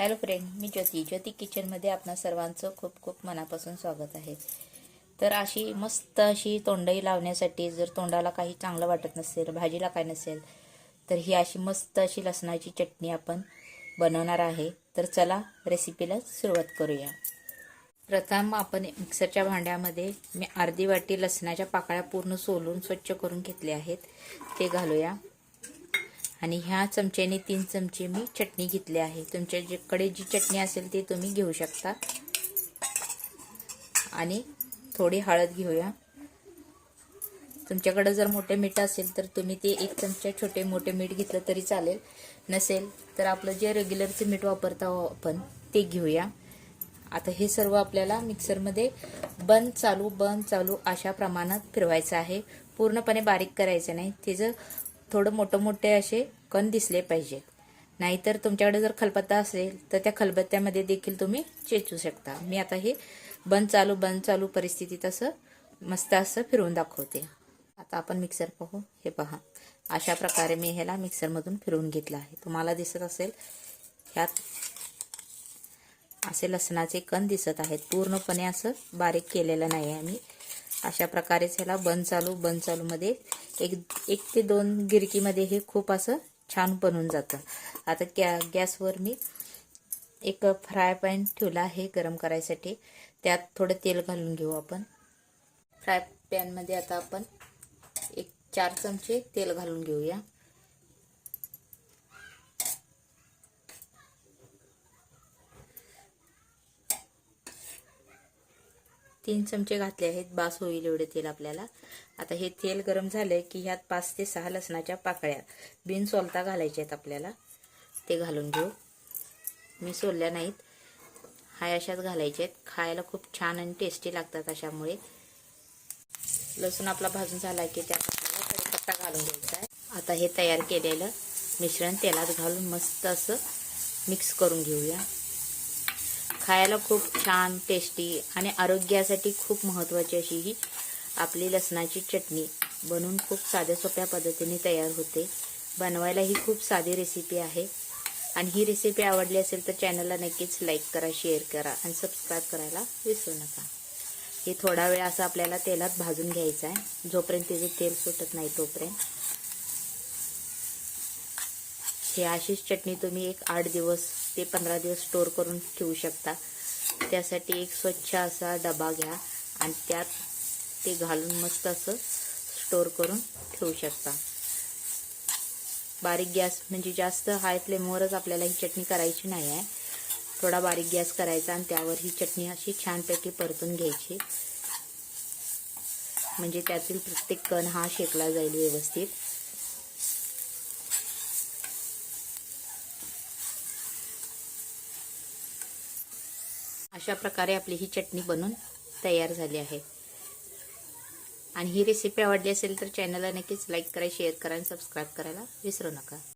Hello friend मी ज्योती. ज्योती किचनमध्ये आपणा सर्वांचं खूप खूप मनापासून स्वागत आहे. तर अशी मस्त अशी तोंडही लावण्यासाठी जर तोंडाला काही चांगलं वाटत नसेल भाजीला काय नसेल तर ही अशी मस्त अशी लसणाची चटणी आपण बनवणार आहे. तर चला रेसिपीला सुरुवात करूया. प्रथम आपण मिक्सरच्या भांड्यामध्ये मी अर्धी वाटी लसणाच्या पाकळ्या पूर्ण सोलून स्वच्छ करून घेतले आहेत. ते घालूया. आणि ह्या चमच्याने तीन चमचे मी चटणी घेतली आहे. तुमच्याकडे जी चटणी असेल ती तुम्ही घेऊ शकता. आणि थोडी हळद घेऊया. तुमच्याकडे जर मोठे मीठ असेल तर तुम्ही ते एक चमचा छोटे मोठे मीठ घेतलं तरी चालेल. नसेल तर आपलं जे रेग्युलरचं मीठ वापरता हो आपण ते घेऊया. आता हे सर्व आपल्याला मिक्सरमध्ये बंद चालू बंद चालू अशा प्रमाणात फिरवायचं आहे. पूर्णपणे बारीक करायचं नाही. त्याचं थोडं मोठं मोठे असे कण दिसले पाहिजेत नाहीतर तुमच्याकडे जर खलबत्ता असेल तर त्या खलबत्त्यामध्ये देखील तुम्ही चेचू शकता. मी आता हे बंद चालू बंद चालू परिस्थितीत असं मस्त असं फिरवून दाखवते. आता आपण मिक्सर पाहू. हे पहा. अशा प्रकारे मी ह्याला मिक्सरमधून फिरवून घेतलं आहे. तुम्हाला दिसत असेल ह्यात असे लसणाचे कण दिसत आहेत. पूर्णपणे असं बारीक केलेलं नाही आहे मी अशा प्रकारेच ह्याला बंद चालू बंद चालूमध्ये एक एक ते दोन गिरकीमध्ये हे खूप असं छान बनून जातं. आता गॅ गॅसवर मी एक फ्राय पॅन ठेवला आहे गरम करायसाठी. त्यात थोडं तेल घालून घेऊ आपण. फ्राय पॅनमध्ये आता आपण एक चार चमचे तेल घालून घेऊया. तीन चमचे घातले आहेत बास होईल एवढे तेल आपल्याला. आता हे तेल गरम झाले की ह्यात पाच ते सहा लसणाच्या पाकळ्या बिन सोलता घालायच्या आहेत आपल्याला. ते घालून घेऊ. मी सोलल्या नाहीत. हाय अशाच घालायचे आहेत. खायला खूप छान आणि टेस्टी लागतात अशामुळे. लसूण आपला भाजून झाला की त्यात आपल्याला घालून घ्यायचा आहे. आता हे तयार केलेलं मिश्रण तेलात घालून मस्त असं मिक्स करून घेऊया. खायला खूप छान टेस्टी आणि आरोग्यासाठी खूप महत्त्वाची अशी ही आपली लसणाची चटणी. बनवून खूप साध्या सोप्या पद्धतीने तयार होते. बनवायला ही खूप साधी रेसिपी आहे. आणि ही रेसिपी आवडली असेल तर चॅनलला नक्कीच लाईक करा शेअर करा आणि सबस्क्राईब करायला विसरू नका. हे थोडा वेळ असं आपल्याला तेलात भाजून घ्यायचं आहे. जोपर्यंत तिचे तेल सुटत नाही तोपर्यंत. हे अशीच चटणी तुम्ही एक आठ दिवस ते पंधरा दिवस स्टोर करून ठेवू शकता. त्यासाठी एक स्वच्छ असा डबा घ्या आणि त्यात ते घालून मस्त असं स्टोर करून ठेवू शकता. बारीक गॅस म्हणजे जास्त हाय फ्लेमवरच आपल्याला ही चटणी करायची नाही आहे. थोडा बारीक गॅस करायचा आणि त्यावर ही चटणी अशी छानपैकी परतून घ्यायची. म्हणजे त्यातील प्रत्येक कण हा शेकला जाईल व्यवस्थित. अशा प्रकारे आपली ही चटणी बनून तयार झाली आहे. आणि ही रेसिपी आवडली असेल तर चॅनलला नक्कीच लाईक करा शेअर करा आणि सबस्क्राईब करायला विसरू नका.